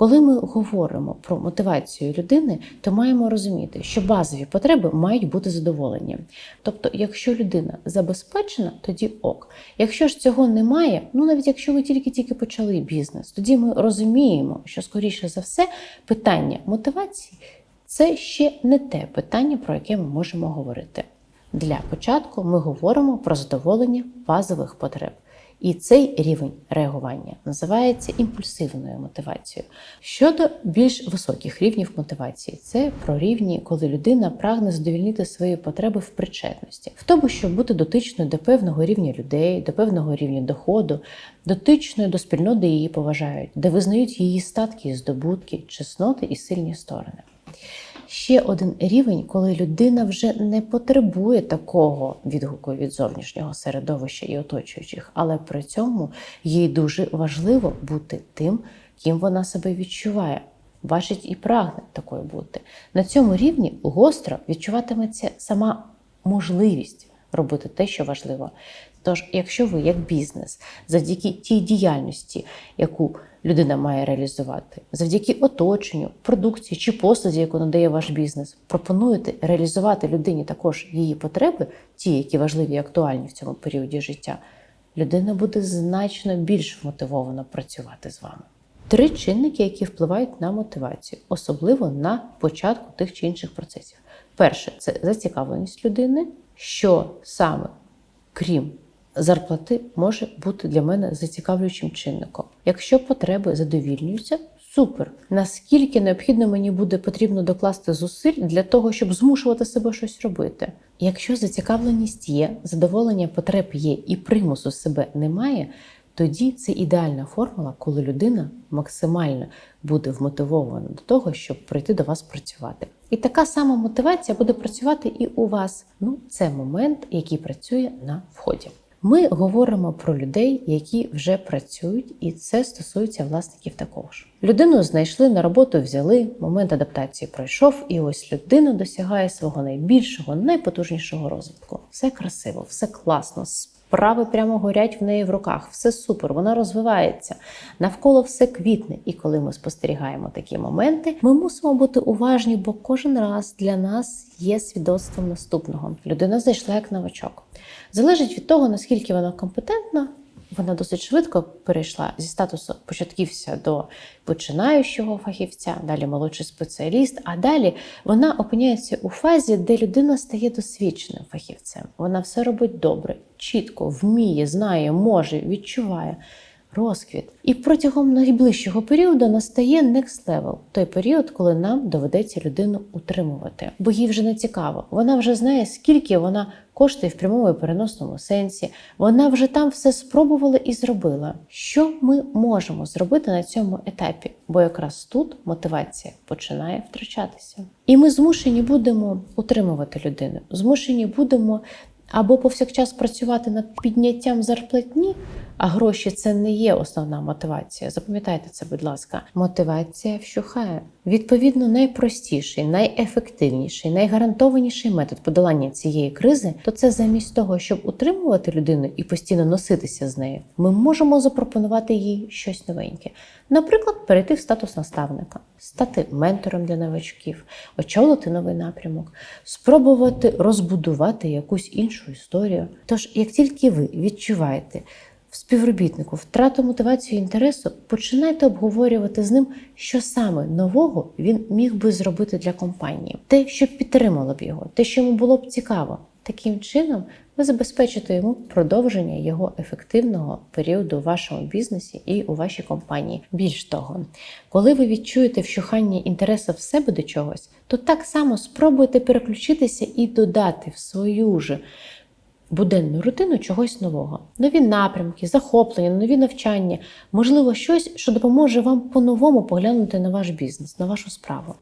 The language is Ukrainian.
Коли ми говоримо про мотивацію людини, то маємо розуміти, що базові потреби мають бути задоволені. Тобто, якщо людина забезпечена, тоді ок. Якщо ж цього немає, ну навіть якщо ви тільки-тільки почали бізнес, тоді ми розуміємо, що скоріше за все питання мотивації це ще не те питання, про яке ми можемо говорити. Для початку ми говоримо про задоволення базових потреб. І цей рівень реагування називається імпульсивною мотивацією. Щодо більш високих рівнів мотивації, це про рівні, коли людина прагне задовільнити свої потреби в причетності, в тому, щоб бути дотичною до певного рівня людей, до певного рівня доходу, дотичною до спільноти, де її поважають, де визнають її статки і здобутки, чесноти і сильні сторони. Ще один рівень, коли людина вже не потребує такого відгуку від зовнішнього середовища і оточуючих, але при цьому їй дуже важливо бути тим, ким вона себе відчуває, бачить і прагне такою бути. На цьому рівні гостро відчуватиметься сама можливість робити те, що важливо. Тож, якщо ви як бізнес, завдяки тій діяльності, яку людина має реалізувати, завдяки оточенню, продукції чи послузі, яку надає ваш бізнес, пропонуєте реалізувати людині також її потреби, ті, які важливі і актуальні в цьому періоді життя, людина буде значно більш мотивовано працювати з вами. Три чинники, які впливають на мотивацію, особливо на початку тих чи інших процесів. Перше це зацікавленість людини, що саме крім зарплати може бути для мене зацікавлюючим чинником. Якщо потреби задовільнюються, супер. Наскільки необхідно мені буде потрібно докласти зусиль для того, щоб змушувати себе щось робити? Якщо зацікавленість є, задоволення потреб є і примусу себе немає, тоді це ідеальна формула, коли людина максимально буде вмотивована до того, щоб прийти до вас працювати. І така сама мотивація буде працювати і у вас. Ну, це момент, який працює на вході. Ми говоримо про людей, які вже працюють, і це стосується власників також. Людину знайшли на роботу, взяли, момент адаптації пройшов, і ось людина досягає свого найбільшого, найпотужнішого розвитку. Все красиво, все класно. Справи прямо горять в неї в руках, все супер, вона розвивається, навколо все квітне. І коли ми спостерігаємо такі моменти, ми мусимо бути уважні, бо кожен раз для нас є свідоцтвом наступного. Людина зайшла як новачок. Залежить від того, наскільки вона компетентна. Вона досить швидко перейшла зі статусу початківця до починаючого фахівця, далі молодший спеціаліст. А далі вона опиняється у фазі, де людина стає досвідченим фахівцем. Вона все робить добре, чітко, вміє, знає, може, відчуває розквіт. І протягом найближчого періоду настає next level, той період, коли нам доведеться людину утримувати, бо їй вже не цікаво. Вона вже знає, скільки вона коштує в прямому і переносному сенсі. Вона вже там все спробувала і зробила. Що ми можемо зробити на цьому етапі? Бо якраз тут мотивація починає втрачатися. І ми змушені будемо утримувати людину, змушені будемо. Або повсякчас працювати над підняттям зарплатні, а гроші це не є основна мотивація. Запам'ятайте це, будь ласка, мотивація вщухає. Відповідно, найпростіший, найефективніший, найгарантованіший метод подолання цієї кризи то це замість того, щоб утримувати людину і постійно носитися з нею, ми можемо запропонувати їй щось новеньке. Наприклад, перейти в статус наставника, стати ментором для новачків, очолити новий напрямок, спробувати розбудувати якусь іншу історію. Тож, як тільки ви відчуваєте, в співробітнику втрату мотивацію і інтересу, починайте обговорювати з ним, що саме нового він міг би зробити для компанії, те, що підтримало б його, те, що йому було б цікаво. Таким чином, ви забезпечите йому продовження його ефективного періоду у вашому бізнесі і у вашій компанії. Більш того, коли ви відчуєте вщухання інтересу в себе до чогось, то так само спробуйте переключитися і додати в свою ж буденну рутину чогось нового, нові напрямки, захоплення, нові навчання, можливо, щось, що допоможе вам по-новому поглянути на ваш бізнес, на вашу справу.